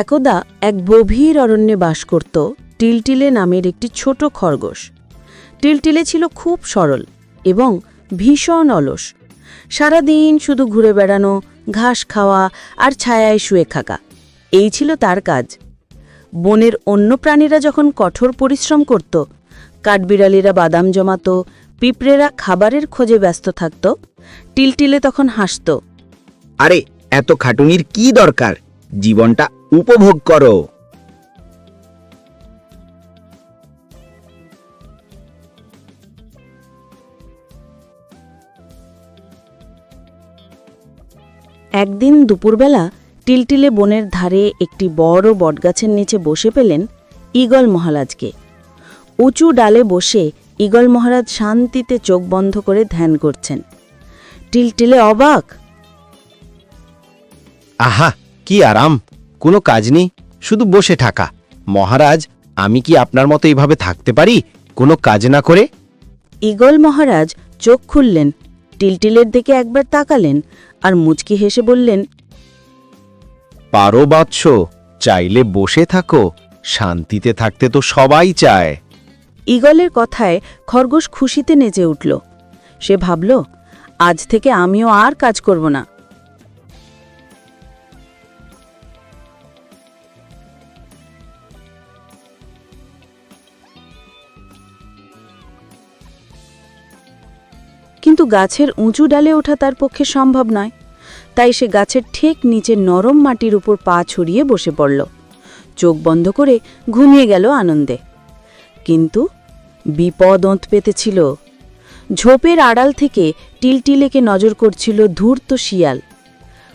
একদা এক গভীর অরণ্যে বাস করত টিলটিলে নামের একটি ছোট খরগোশ। টিলটিলে ছিল খুব সরল এবং ভীষণ অলস। সারাদিন শুধু ঘুরে বেড়ানো, ঘাস খাওয়া আর ছায়ায় শুয়ে থাকা, এই ছিল তার কাজ। বনের অন্য প্রাণীরা যখন কঠোর পরিশ্রম করত, কাঠবিড়ালিরা বাদাম জমাত, পিঁপড়েরা খাবারের খোঁজে ব্যস্ত থাকত, টিলটিলে তখন হাসত। আরে, এত খাটুনির কি দরকার? জীবনটা উপভোগ করো। একদিন দুপুরবেলা টিলটিলে বনের ধারে একটি বড় বটগাছের নিচে বসে পেলেন ঈগল মহারাজকে। উঁচু ডালে বসে ঈগল মহারাজ শান্তিতে চোখ বন্ধ করে ধ্যান করছেন। টিলটিলে অবাক। আহা কি আরাম! কোনো কাজ নেই শুধু বসে থাকা। মহারাজ আমি কি আপনার মতো এইভাবে থাকতে পারি কোনো কাজ না করে? ঈগল মহারাজ চোখ খুললেন টিলটিলের দিকে একবার তাকালেন আর মুচকি হেসে বললেন পারো বাৎস চাইলে বসে থাকো শান্তিতে থাকতে তো সবাই চায়। ঈগলের কথায় খরগোশ খুশিতে নেচে উঠল। সে ভাবল আজ থেকে আমিও আর কাজ করব না। কিন্তু গাছের উঁচু ডালে ওঠা তার পক্ষে সম্ভব নয়। তাই সে গাছের ঠিক নিচে নরম মাটির উপর পা ছড়িয়ে বসে পড়ল। চোখ বন্ধ করে ঘুমিয়ে গেল আনন্দে। কিন্তু বিপদ ওঁত পেতেছিল। ঝোপের আড়াল থেকে টিলটিলেকে নজর করছিল ধূর্ত শিয়াল।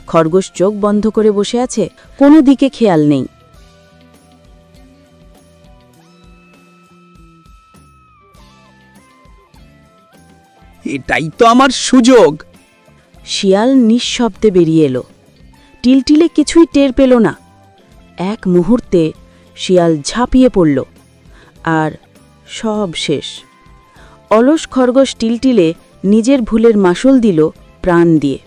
খরগোশ চোখ বন্ধ করে বসে আছে, কোনো দিকে খেয়াল নেই। এটাই তো আমার সুযোগ। শিয়াল নিঃশব্দে বেরিয়ে এলো। টিলটিলে কিছুই টের পেল না। এক মুহূর্তে শিয়াল ঝাঁপিয়ে পড়ল, আর সব শেষ। অলস খরগোশ টিলটিলে নিজের ভুলের মাসুল দিল প্রাণ দিয়ে।